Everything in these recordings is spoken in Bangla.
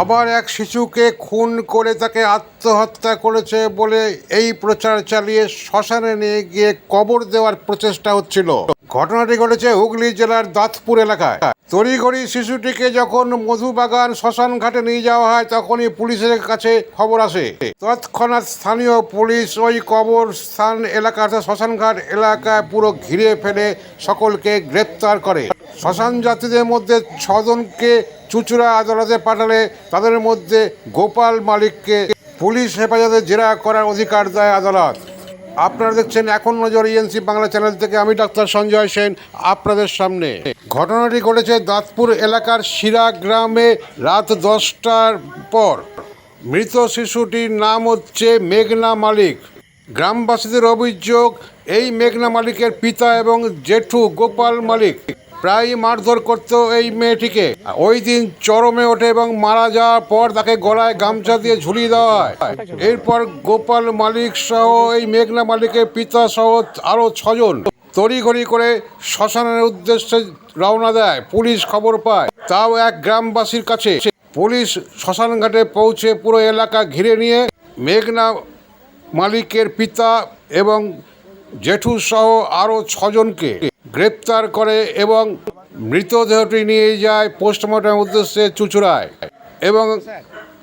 আবার এক শিশুকে খুন করে তাকে আত্মহত্যা করেছে বলে এই প্রচার চালিয়ে শ্মশানে নিয়ে গিয়ে কবর দেওয়ার প্রচেষ্টা হচ্ছিল। ঘটনাটি ঘটেছে হুগলি জেলার দাঁতপুর এলাকায়। তড়িঘড়ি শিশুটিকে যখন মধুবাগান শ্মশান ঘাটে নিয়ে যাওয়া হয়, তখনই পুলিশের কাছে খবর আসে। তৎক্ষণাৎ স্থানীয় পুলিশ ওই কবর স্থান এলাকা অর্থাৎ শ্মশানঘাট এলাকায় পুরো ঘিরে ফেলে সকলকে গ্রেপ্তার করে। শ্মশান যাত্রীদের মধ্যে ছজনকে চুচুড়া আদালতে পাঠালে তাদের মধ্যে গোপাল মালিককে পুলিশ হেফাজতে জেরা করার অধিকার দেয় আদালত। আপনারা দেখছেন এখন নজর ইএনসি বাংলা চ্যানেল থেকে আমি ডাক্তার সঞ্জয় সেন, আপনাদের সামনে। ঘটনাটি ঘটেছে দাঁতপুর এলাকার শিরা গ্রামে রাত দশটার পর। মৃত শিশুটির নাম হচ্ছে মেঘনা মালিক। গ্রামবাসীদের অভিযোগ, এই মেঘনা মালিকের পিতা এবং জেঠু গোপাল মালিক প্রায় মারধর করত এই মেয়েটিকে। ওই দিন চরমে ওঠে এবং মারা যাওয়ার পর তাকে গলায় গামছা দিয়ে ঝুলিয়ে দেওয়া হয়। এরপর গোপাল মালিক সহ এই মেঘনা মালিকের পিতা সহ আরও ছজন তড়িঘড়ি করে শ্মশানের উদ্দেশ্যে রওনা দেয়, পুলিশ খবর পায়। তাও এক গ্রামবাসীর কাছে। পুলিশ শ্মশানঘাটে পৌঁছে পুরো এলাকা ঘিরে নিয়ে মেঘনা মালিকের পিতা এবং জেঠু সহ আরও ছজনকে গ্রেপ্তার করে এবং মৃতদেহটি নিয়ে যায় পোস্টমর্টমের উদ্দেশ্যে চুচুড়ায় এবং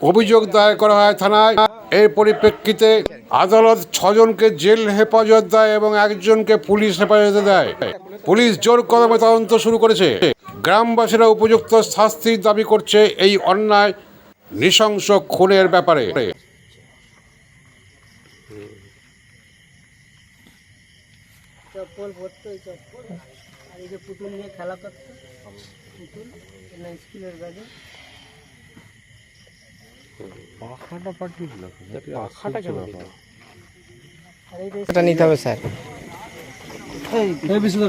অভিযোগ দায়ের করা হয় থানায়। এর পরিপ্রেক্ষিতে আদালত ছজনকে জেল হেফাজত দেয় এবং একজনকে পুলিশ হেফাজতে দেয়। পুলিশ জোর কদমে তদন্ত শুরু করেছে। গ্রামবাসীরা উপযুক্ত শাস্তির দাবি করছে এই অন্যায় নৃশংস খুনের ব্যাপারে। চপ্পল পরতো এই চপ্পল। আর এই যে পুতুল নিয়ে খেলা করতো পুতুল না স্কুলের ব্যাগে পাখাটা পাঠিয়েছিল পাখাটা কেন দিল? আর এই নিতে হবে স্যার। এই এই বিষ্ণু